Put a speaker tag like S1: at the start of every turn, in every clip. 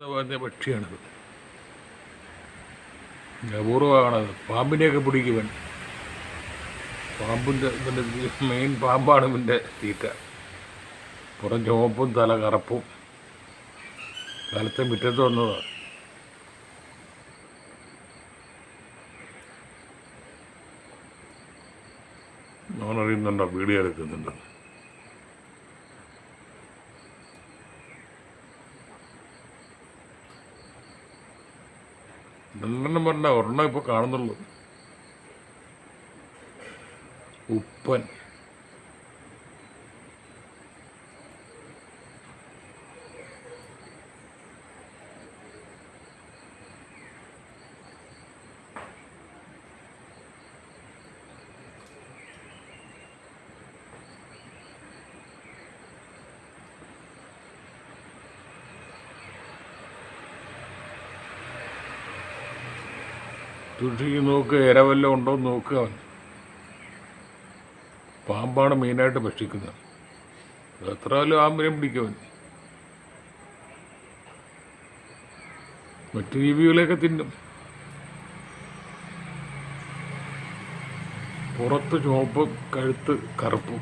S1: പറഞ്ഞ പക്ഷിയാണിത് അപൂർവമാണത് പാമ്പിനെയൊക്കെ പിടിക്കുവൻ. പാമ്പിന്റെ ഇതിന്റെ മെയിൻ പാമ്പാണ് ഇവന്റെ തീറ്റ. പുറം ചുവപ്പും തല കറപ്പും. കാലത്തെ മുറ്റത്ത് വന്നതാണ് അവനറിയുന്നുണ്ടോ വീഡിയോ എടുക്കുന്നുണ്ട്? രണ്ടെണ്ണം പറഞ്ഞ ഒരെണ്ണം ഇപ്പോൾ കാണുന്നുള്ളൂ. ഉപ്പൻ. സൂക്ഷിച്ച് നോക്ക് ഇര വല്ലതും ഉണ്ടോ എന്ന് നോക്കുക പാമ്പാണ് മെയിനായിട്ട് ഭക്ഷിക്കുന്നത്. എത്ര വല്ല പാമ്പിനെ പിടിക്കവൻ മറ്റു ജീവികളെയൊക്കെ തിന്നും. പുറത്ത് ചുവപ്പ് കഴുത്ത് കറുപ്പും.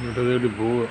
S1: ഇങ്ങോട്ട് തേടി പോവുക.